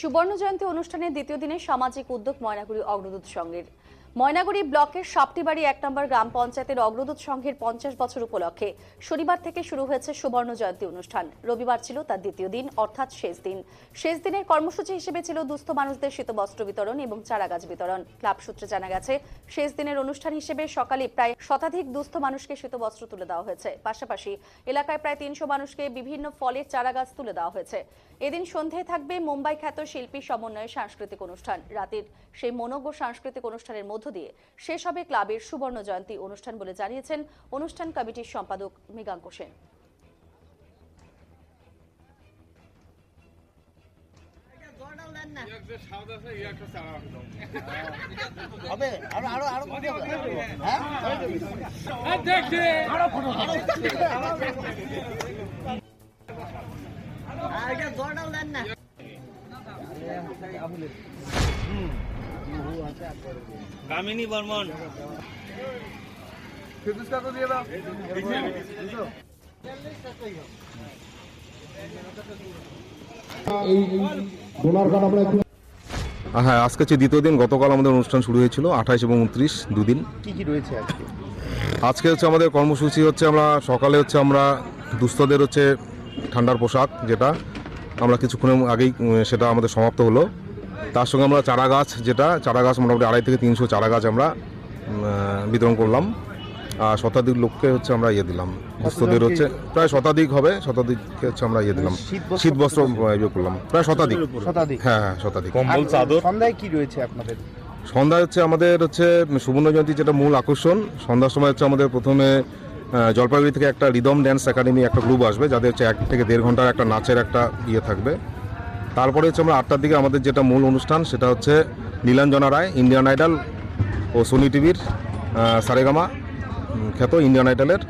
সুবর্ণ জয়ন্তী অনুষ্ঠানের দ্বিতীয় দিনে সামাজিক উদ্যোগ ময়নাগুড়ি অগ্রদূত সংঘের। ময়নাগুড়ি ব্লকের সাপটিবাড়ি এক নম্বর গ্রাম পঞ্চায়েতের অগ্রদূত সংঘের পঞ্চাশ বছর উপলক্ষে শনিবার থেকে শুরু হয়েছে সুবর্ণ জয়ন্তী অনুষ্ঠান। রবিবার ছিল তার দ্বিতীয় দিন, অর্থাৎ শেষ দিন। শেষ দিনের কর্মসূচি হিসেবে ছিল দুস্থ মানুষদের শীতবস্ত্র বিতরণ এবং চারাগাছ বিতরণ। ক্লাব সূত্রে জানা গেছে, শেষ দিনের অনুষ্ঠান হিসেবে সকালে প্রায় শতাধিক দুস্থ মানুষকে শীতবস্ত্র তুলে দেওয়া হয়েছে। পাশাপাশি এলাকায় প্রায় তিনশো মানুষকে বিভিন্ন ফলের চারাগাছ তুলে দেওয়া হয়েছে। এদিন সন্ধ্যায় থাকবে মুম্বাই খ্যাত শিল্পী সমন্বয়ে সাংস্কৃতিক অনুষ্ঠান। রাতের সেই মনোজ্ঞ সাংস্কৃতিক অনুষ্ঠানের মধ্য দিয়ে শেষ হবে ক্লাবের সুবর্ণ জয়ন্তী অনুষ্ঠান বলে জানিয়েছেন অনুষ্ঠান কমিটির সম্পাদক মৃগাঙ্ক সেন হবে আরও আরও হ্যাঁ কামিনী বর্মন। হ্যাঁ আজকে হচ্ছে দ্বিতীয় দিন গতকাল আমাদের অনুষ্ঠান শুরু হয়েছিল আঠাশ এবং উনত্রিশ দুদিন। কি কি রয়েছে আজকে? আজকে হচ্ছে আমাদের কর্মসূচি হচ্ছে আমরা সকালে হচ্ছে আমরা দুস্থদের হচ্ছে ঠান্ডার পোশাক যেটা আমরা কিছুক্ষণের আগেই সেটা আমাদের সমাপ্ত হলো। তার সঙ্গে আমরা চারা গাছ যেটা চারা গাছ মোটামুটি আড়াই থেকে তিনশো চারা গাছ আমরা বিতরণ করলাম। আর শতাধিক লোককে হচ্ছে আমরা ইয়ে দিলাম। দুস্থদের হচ্ছে প্রায় শতাধিক হবে শতাধিককে হচ্ছে আমরা ইয়ে দিলাম। শীত বস্ত্র ইয়ে করলাম। প্রায় শতাধিক। শতাধিক। হ্যাঁ হ্যাঁ শতাধিক। কম্বল চাদর? সন্ধ্যায় কি রয়েছে আপনাদের? সন্ধ্যা হচ্ছে আমাদের হচ্ছে সুবর্ণ জয়ন্তী যেটা মূল আকর্ষণ। সন্ধ্যার সময় হচ্ছে আমাদের প্রথমে জলপাইগুড়ি থেকে একটা রিদম ড্যান্স একাডেমি একটা গ্রুপ আসবে যাদের হচ্ছে এক থেকে দেড় ঘণ্টার একটা নাচের একটা ইয়ে থাকবে। তারপরে হচ্ছে আমরা আটটার দিকে আমাদের যেটা মূল অনুষ্ঠান, সেটা হচ্ছে নীলাঞ্জনা রায় ইন্ডিয়ান আইডল ও সোনি টিভির সারেগামা খ্যাত ইন্ডিয়ান আইডলের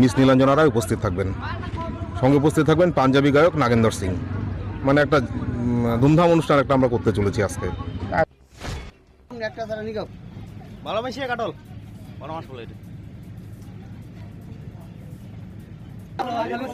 মিস নীলাঞ্জনা রায় উপস্থিত থাকবেন। সঙ্গে উপস্থিত থাকবেন পাঞ্জাবি গায়ক নাগেন্দর সিং। মানে একটা ধুমধাম অনুষ্ঠান একটা আমরা করতে চলেছি আজকে। কাটল